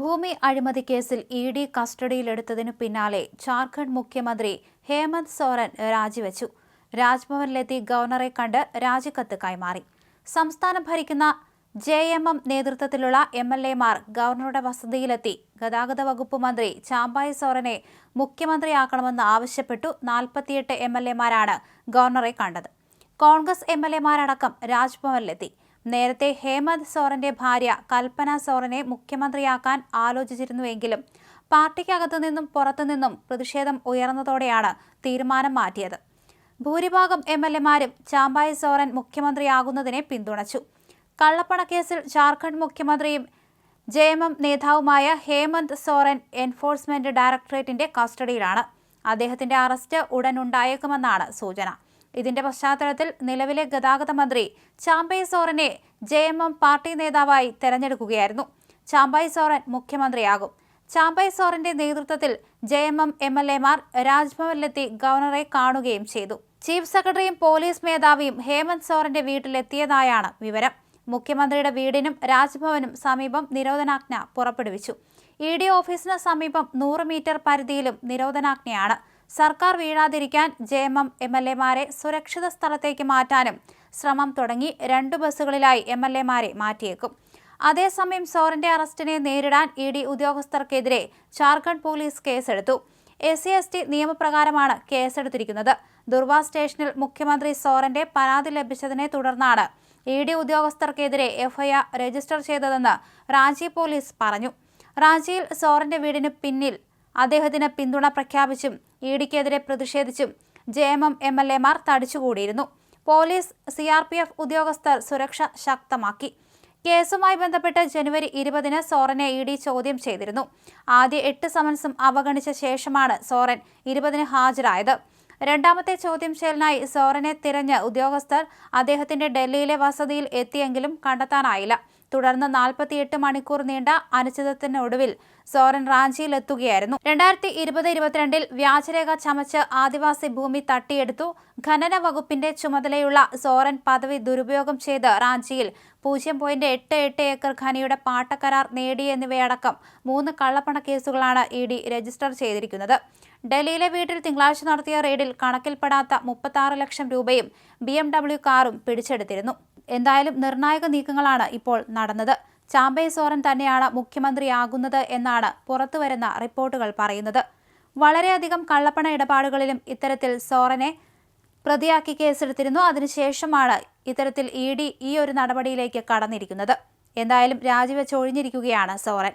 ഭൂമി അഴിമതി കേസിൽ ഇ ഡി കസ്റ്റഡിയിലെടുത്തതിനു പിന്നാലെ ജാർഖണ്ഡ് മുഖ്യമന്ത്രി ഹേമന്ത് സോറൻ രാജിവെച്ചു. രാജ്ഭവനിലെത്തി ഗവർണറെ കണ്ട് രാജിക്കത്ത് കൈമാറി. സംസ്ഥാനം ഭരിക്കുന്ന ജെ എം എം നേതൃത്വത്തിലുള്ള എം എൽ എമാർ ഗവർണറുടെ വസതിയിലെത്തി ഗതാഗത വകുപ്പ് മന്ത്രി ചാമ്പായി സോറനെ മുഖ്യമന്ത്രിയാക്കണമെന്ന് ആവശ്യപ്പെട്ടു നാൽപ്പത്തിയെട്ട് എം എൽ എമാരാണ് ഗവർണറെ കണ്ടത്. കോൺഗ്രസ് എം എൽ എമാരടക്കം രാജ്ഭവനിലെത്തി. നേരത്തെ ഹേമന്ത് സോറന്റെ ഭാര്യ കൽപ്പന സോറനെ മുഖ്യമന്ത്രിയാക്കാൻ ആലോചിച്ചിരുന്നുവെങ്കിലും പാർട്ടിക്കകത്തു നിന്നും പുറത്തുനിന്നും പ്രതിഷേധം ഉയർന്നതോടെയാണ് തീരുമാനം മാറ്റിയത്. ഭൂരിഭാഗം എം എൽ എമാരും ചാമ്പായി സോറൻ മുഖ്യമന്ത്രിയാകുന്നതിനെ പിന്തുണച്ചു. കള്ളപ്പണക്കേസിൽ ജാർഖണ്ഡ് മുഖ്യമന്ത്രിയും ജെ എം എം നേതാവുമായ ഹേമന്ത് സോറൻ എൻഫോഴ്സ്മെന്റ് ഡയറക്ടറേറ്റിന്റെ കസ്റ്റഡിയിലാണ്. അദ്ദേഹത്തിന്റെ അറസ്റ്റ് ഉടൻ ഉണ്ടായേക്കുമെന്നാണ് സൂചന. ഇതിന്റെ പശ്ചാത്തലത്തിൽ നിലവിലെ ഗതാഗത മന്ത്രി ചാമ്പൈ സോറനെ ജെ എം എം പാർട്ടി നേതാവായി തെരഞ്ഞെടുക്കുകയായിരുന്നു. ചാമ്പായ് സോറൻ മുഖ്യമന്ത്രിയാകും. ചാമ്പൈ സോറന്റെ നേതൃത്വത്തിൽ J M M M L എമാർ രാജ്ഭവനിലെത്തി ഗവർണറെ കാണുകയും ചെയ്തു. ചീഫ് സെക്രട്ടറിയും പോലീസ് മേധാവിയും ഹേമന്ത് സോറന്റെ വീട്ടിലെത്തിയതായാണ് വിവരം. മുഖ്യമന്ത്രിയുടെ വീടിനും രാജ്ഭവനും സമീപം നിരോധനാജ്ഞ പുറപ്പെടുവിച്ചു. ഇ ഡി ഓഫീസിന് സമീപം നൂറ് മീറ്റർ പരിധിയിലും നിരോധനാജ്ഞയാണ്. സർക്കാർ വീഴാതിരിക്കാൻ ജെ എം എൽ എമാരെ സുരക്ഷിത സ്ഥലത്തേക്ക് മാറ്റാനും ശ്രമം തുടങ്ങി രണ്ടു ബസ്സുകളിലായി എം എൽ എമാരെ മാറ്റിയേക്കും. അതേസമയം സോറിന്റെ അറസ്റ്റിനെ നേരിടാൻ ഇ ഡി ഉദ്യോഗസ്ഥർക്കെതിരെ ജാർഖണ്ഡ് പോലീസ് കേസെടുത്തു. എസ് സി എസ് ടി നിയമപ്രകാരമാണ് കേസെടുത്തിരിക്കുന്നത്. ദുർവ സ്റ്റേഷനിൽ മുഖ്യമന്ത്രി സോറന്റെ പരാതി ലഭിച്ചതിനെ തുടർന്നാണ് ഇ ഡി ഉദ്യോഗസ്ഥർക്കെതിരെ എഫ്ഐആർ രജിസ്റ്റർ ചെയ്തതെന്ന് റാഞ്ചി പോലീസ് പറഞ്ഞു. റാഞ്ചിയിൽ സോറന്റെ വീടിന് പിന്നിൽ അദ്ദേഹത്തിന് പിന്തുണ പ്രഖ്യാപിച്ചും ഇ ഡിക്കെതിരെ പ്രതിഷേധിച്ചും J M M M L എമാർ തടിച്ചുകൂടിയിരുന്നു. Police C R P F ഉദ്യോഗസ്ഥർ സുരക്ഷ ശക്തമാക്കി. കേസുമായി ബന്ധപ്പെട്ട് ജനുവരി ഇരുപതിന് സോറനെ ഇ ഡി ചോദ്യം ചെയ്തിരുന്നു. ആദ്യ എട്ട് സമൻസും അവഗണിച്ച ശേഷമാണ് സോറൻ ഇരുപതിന് ഹാജരായത്. രണ്ടാമത്തെ ചോദ്യം ചെയ്യലിനായി സോറനെ തിരഞ്ഞ് ഉദ്യോഗസ്ഥർ അദ്ദേഹത്തിന്റെ ഡൽഹിയിലെ വസതിയിൽ എത്തിയെങ്കിലും കണ്ടെത്താനായില്ല. തുടർന്ന് നാൽപ്പത്തിയെട്ട് മണിക്കൂർ നീണ്ട അനിശ്ചിതത്തിനൊടുവിൽ സോറൻ റാഞ്ചിയിൽ എത്തുകയായിരുന്നു രണ്ടായിരത്തി ഇരുപത് ഇരുപത്തിരണ്ടിൽ വ്യാജരേഖ ചമച്ച് ആദിവാസി ഭൂമി തട്ടിയെടുത്തു. ഖനന വകുപ്പിന്റെ ചുമതലയുള്ള സോറൻ പദവി ദുരുപയോഗം ചെയ്ത് റാഞ്ചിയിൽ പൂജ്യം പോയിന്റ് എട്ട് എട്ട് ഏക്കർ ഖനിയുടെ പാട്ടക്കരാർ നേടി എന്നിവയടക്കം മൂന്ന് കള്ളപ്പണ കേസുകളാണ് ഇ ഡി രജിസ്റ്റർ ചെയ്തിരിക്കുന്നത്. ഡൽഹിയിലെ വീട്ടിൽ തിങ്കളാഴ്ച നടത്തിയ റെയ്ഡിൽ കണക്കിൽപ്പെടാത്ത മുപ്പത്തി ലക്ഷം രൂപയും ബി കാറും പിടിച്ചെടുത്തിരുന്നു. എന്തായാലും നിർണായക നീക്കങ്ങളാണ് ഇപ്പോൾ നടന്നത്. ചാമ്പയ സോറൻ തന്നെയാണ് മുഖ്യമന്ത്രിയാകുന്നത് എന്നാണ് പുറത്തുവരുന്ന റിപ്പോർട്ടുകൾ പറയുന്നത്. വളരെയധികം കള്ളപ്പണ ഇടപാടുകളിലും ഇത്തരത്തിൽ സോറനെ പ്രതിയാക്കി കേസെടുത്തിരുന്നു. അതിനുശേഷമാണ് ഇത്തരത്തിൽ ഇ ഡി ഈ ഒരു നടപടിയിലേക്ക് കടന്നിരിക്കുന്നത്. എന്തായാലും രാജിവെച്ച് ഒഴിഞ്ഞിരിക്കുകയാണ് സോറൻ.